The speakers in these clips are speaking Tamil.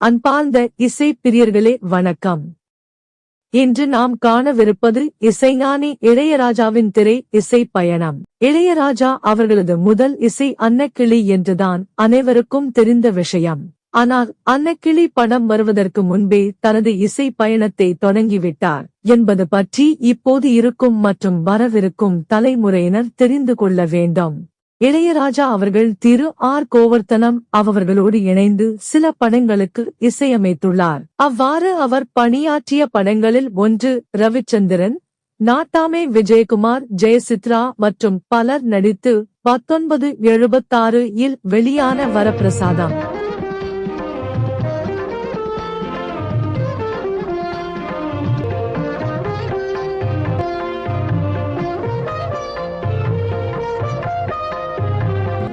அன்பார்ந்த இசை பிரியர்களே வணக்கம். இன்று நாம் காணவிருப்பது இசைஞானி இளையராஜாவின் திரை இசை பயணம். இளையராஜா அவர்களது முதல் இசை அன்னக்கிளி என்றுதான் அனைவருக்கும் தெரிந்த விஷயம். ஆனால் அன்னக்கிளி படம் வருவதற்கு முன்பே தனது இசை பயணத்தை தொடங்கிவிட்டார் என்பது பற்றி இப்போது இருக்கும் மற்றும் வரவிருக்கும் தலைமுறையினர் தெரிந்து கொள்ள வேண்டும். இளையராஜா அவர்கள் திரு ஆர். கோவர்த்தனம் அவர்களோடு இணைந்து சில படங்களுக்கு இசையமைத்துள்ளார். அவ்வாறு அவர் பணியாற்றிய படங்களில் ஒன்று ரவிச்சந்திரன் நாட்டாமே விஜயகுமார் ஜெயசித்ரா மற்றும் பலர் நடித்து பத்தொன்பது எழுபத்தாறு இல் வெளியான வரப்பிரசாதம்.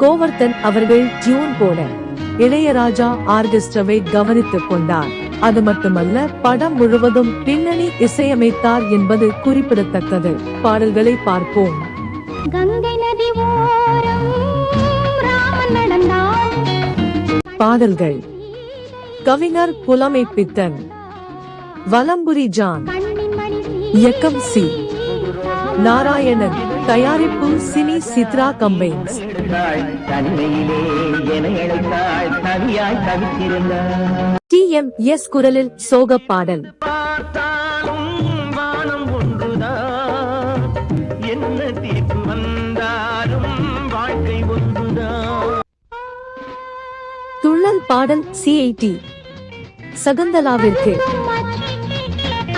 கோவர்த்தன் அவர்கள் டியூன் போட இளையராஜா ஆர்கெஸ்ட்ராவை கவனித்துக் கொண்டார். அது மட்டுமல்ல படம் முழுவதும் பின்னணி இசையமைத்தார் என்பது குறிப்பிடத்தக்கது. பாடல்களை பார்ப்போம். பாடல்கள். கவிஞர் புலமை பித்தன் வலம்புரி ஜான். இயக்கம் சி. நாராயணன் தயாரிப்பு சினி சித்ரா கம்பைன்ஸ் எடுத்தாள் தனிமையிலே என அழைத்தாள் தவியாய் தவித்திருந்தாள் டி எம் எஸ் குரலில் சோக பாடல் பார்த்தாலும் வானம் ஒன்றுதான் என்ன தீர்ப்பு வந்தாலும் வாழ்க்கை ஒன்றுதான் துள்ளல் பாடல் சிஐடி சகுந்தலாவிற்கு.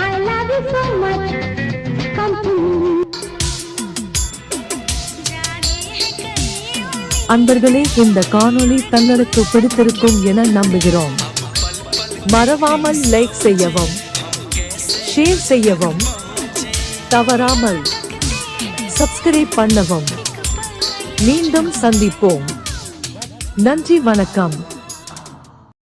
I love you so much. அன்பர்களே இந்த காணொளி தங்களுக்கு பிடித்திருக்கும் என நம்புகிறோம். மறவாமல் லைக் செய்யவும் ஷேர் செய்யவும் தவறாமல் சப்ஸ்கிரைப் பண்ணவும். மீண்டும் சந்திப்போம். நன்றி வணக்கம்.